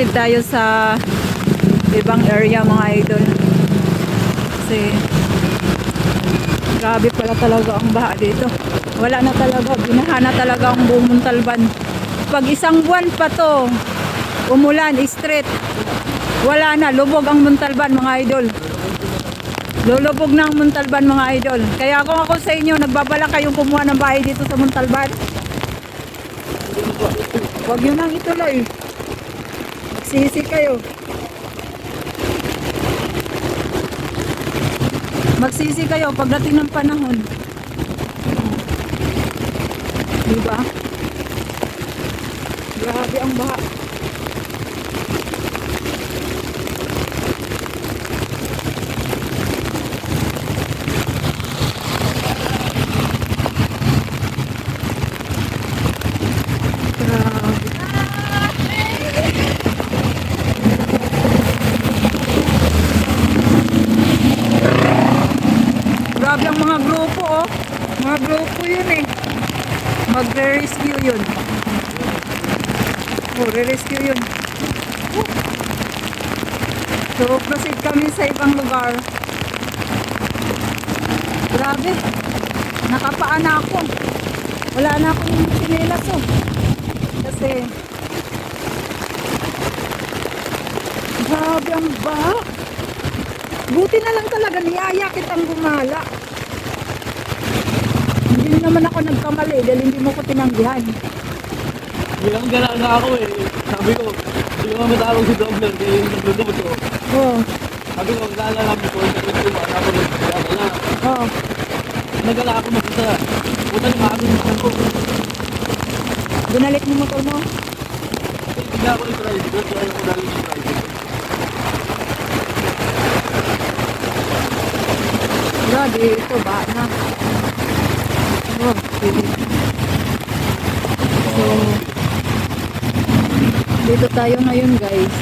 proceed tayo sa ibang area mga idol. Kasi grabe pala talaga ang baha dito. Wala na talaga, binaha na talaga ang buong Montalban. Pag isang buwan pa to, umulan, straight, wala na, lubog ang Montalban mga idol. Lulubog na ang Montalban mga idol. Kaya kung ako sa inyo, nagbabala kayong kumuha ng bahay dito sa Montalban, huwag nyo nang ituloy. Magsisi kayo. Magsisi kayo pagdating ng panahon. Diba? Grabe ang baha. Grabe. Grabe ang mga oh. Mga grupo yun eh. Magre-rescue yun. Oh, re-rescue yun. Oh. So, proceed kami sa ibang lugar. Grabe. Nakapaa na ako. Wala na akong sinelas oh. Kasi Grabe ang baha. Buti na lang talaga niyaya kitang gumala. Naman ako nagkamali dahil hindi mo ko tinanggihan. Bilang gala na ako eh. Sabi ko, hindi ko matawag si Dobler kaya yung naglulubot ko. Oo. Sabi ko, gala lang ko, hindi ko ako nagkala na. Oo. Nagala ako mag-isa. Puta ni maaari yung ko. Binalik mo motor mo. Hindi ako yung drive, doon kaya ako yung drive. Grabe, ito ba na. Sige. So, dito tayo ngayon guys.